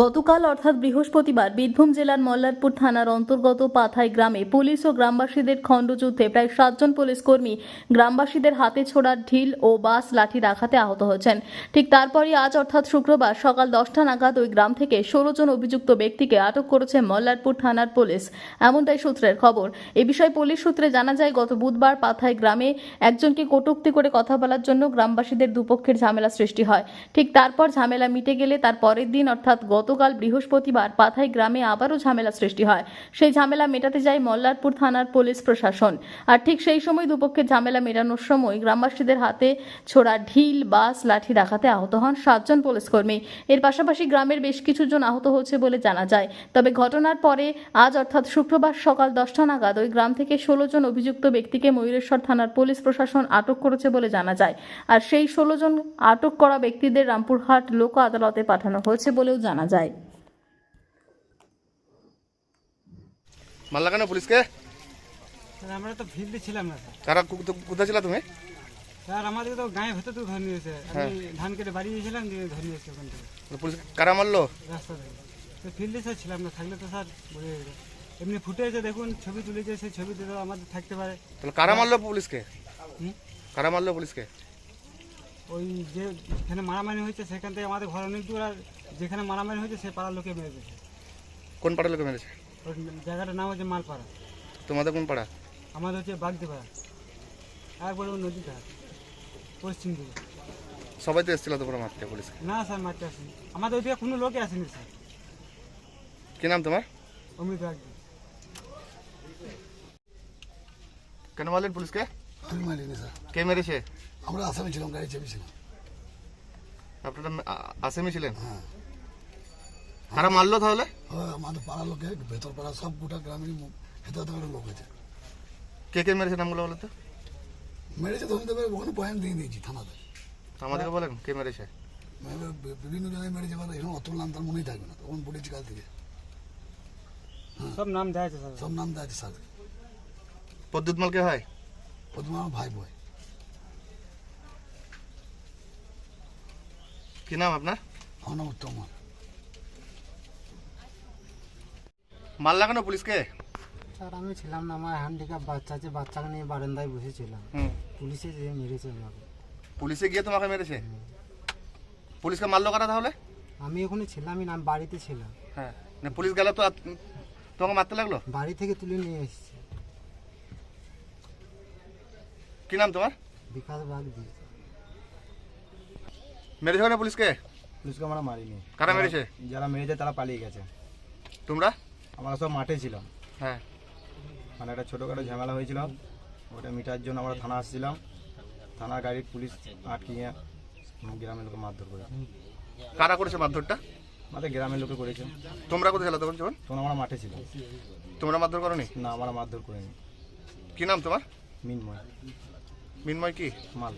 গতকাল অর্থাৎ বৃহস্পতিবার বীরভূম জেলার মল্লারপুর থানার অন্তর্গত পাথাই গ্রামে পুলিশ ও গ্রামবাসীদের খণ্ডযুদ্ধে প্রায় সাতজন পুলিশ কর্মী গ্রামবাসীদের হাতে ছোড়ার ঢিল ও বাস লাঠির আঘাতে আহত হয়েছেন। ঠিক তারপরই আজ অর্থাৎ শুক্রবার সকাল দশটা নাগাদ ওই গ্রাম থেকে ষোলো জন অভিযুক্ত ব্যক্তিকে আটক করেছে মল্লারপুর থানার পুলিশ। এমনটাই সূত্রের খবর। এ বিষয়ে পুলিশ সূত্রে জানা যায়, গত বুধবার পাথাই গ্রামে একজনকে কটূক্তি করে কথা বলার জন্য গ্রামবাসীদের দুপক্ষের ঝামেলা সৃষ্টি হয়। ঠিক তারপর ঝামেলা মিটে গেলে তার পরের দিন অর্থাৎ গতকাল বৃহস্পতিবার পাথাই গ্রামে আবারও ঝামেলা সৃষ্টি হয়। সেই ঝামেলা মেটাতে যায় মল্লারপুর থানার পুলিশ প্রশাসন। আর ঠিক সেই সময় দুপক্ষের ঝামেলা মেটানোর সময় গ্রামবাসীদের হাতে ছোড়া ঢিল, বাস, লাঠি রাখাতে আহত হন সাতজন পুলিশকর্মী এর পাশাপাশি গ্রামের বেশ কিছু জন আহত হয়েছে বলে জানা যায়। তবে ঘটনার পরে আজ অর্থাৎ শুক্রবার সকাল দশটা নাগাদ ওই গ্রাম থেকে ষোলো জন অভিযুক্ত ব্যক্তিকে ময়ূরেশ্বর থানার পুলিশ প্রশাসন আটক করেছে বলে জানা যায়। আর সেই ষোলো জন আটক করা ব্যক্তিদের রামপুরহাট লোক আদালতে পাঠানো হয়েছে বলেও জানা যায়। পুলিশকে? আমরা তো ফিল্ডে ছিলাম না স্যার। কারা কো- তো- কোথায় ছিল তুমি? স্যার আমাদের তো গায়ে ভেতর ধরে নিয়েছে আমি ধান কেটে বাড়ি গিয়েছিলাম দিয়ে ধরে নিয়েছে ওখান থেকে। পুলিশ কারা মারলো? রাস্তা থেকে তো ফিল্ডে স্যার ছিলাম না থাকলে তো স্যার বলে। এমনি ফুটেছে দেখুন ছবি তুলেছে সেই ছবিতে তো আমাদের থাকতে পারে। তাহলে কারা মারলো পুলিশকে? হুম? কারা মারলো পুলিশকে? ওই যে যেখানে মারামারি হয়েছে সেখান থেকে আমাদের ঘর অনেক দূর আর যেখানে মারামারি হয়েছে সে পাড়ার লোকে মেরে দিয়েছে কোন পাড়ার লোকে মেরেছে? ওই জায়গাটার নাম হচ্ছে মালপাড়া। তোমাদের কোন পাড়া? আমাদের হচ্ছে বাগদিপাড়া। একবারে ওই নদীটা পশ্চিম দিকে। সবাই তো এসেছিল তোমরা মারতে পুলিশকে। না স্যার মারতে আসেনি। আমাদের ওইদিকে কোনো লোকে আসেনি স্যার। কি নাম তোমার? অমৃত বাগদি। কেন মারলেন পুলিশকে? আমি মারিনি স্যার। কে মেরেছে? আমরা আসামে ছিলাম গাড়ি চেপেছিলাম আপনারা আসামি ছিলেন? হ্যাঁ। কারা মারলো তাহলে? ও আমাদের পাড়ার লোকে ভেতর পাড়া সব গোটা গ্রামের হেতে হেতে করে লোক হয়েছে কে কে মেরেছে নামগুলো বলো তো? মেরেছে তো আমি তো ওখানে পয়েন্ট দিয়ে দিয়েছি থানাতে। আমাদেরকে বলেন কে মেরেছে? বিভিন্ন জায়গায় মেরেছে এবার এখানে অত নাম তার মনেই থাকবে না তখন বলেছি কাল থেকে। সব নাম দেওয়া আছে সব নাম দেওয়া আছে সাথে প্রদ্যুৎ মাল কে হয়? আমার ভাই বয়। কি নাম আপনার? আমার নাম মাল কেন পুলিশকে? স্যার আমি ছিলাম না আমার হ্যান্ডিক্যাপ বাচ্চা আছে বাচ্চাকে নিয়ে বারান্দায় বসেছিলাম। পুলিশে যে মেরেছে আমাকে। পুলিশে গিয়ে তোমাকে মেরেছে? পুলিশকে মারলো কারা তাহলে? আমি ওখানে ছিলামই না আমি বাড়িতে ছিলাম। হ্যাঁ। না পুলিশ গেল তো তোমাকে মারতে লাগল? বাড়ি থেকে তুলে নিয়ে এসেছি। কি নাম তোমার? বিকাশ বাগ দিয়ে মেরেছে না পুলিশকে? পুলিশকে আমরা মারিনি। কারা মেরেছে? যারা মেরেছে তারা পালিয়ে গেছে। তোমরা? আমরা সব মাঠে ছিলাম। হ্যাঁ। মানে একটা ছোটোখাটো ঝামেলা হয়েছিল। ওটা মিটার জন্য আমরা থানা আসছিলাম। থানার গাড়ির পুলিশ আটকিয়ে গ্রামের লোকে মারধর করেছে। কারা করেছে মারধরটা? আমাদের গ্রামের লোকে করেছে। তোমরা কোথায় ছিল তখন যখন? তখন আমরা মাঠে ছিলাম। তোমরা মারধর করনি? না আমরা মারধর করিনি। কি নাম তোমার? মিনময়। মিনময় কি? মাল।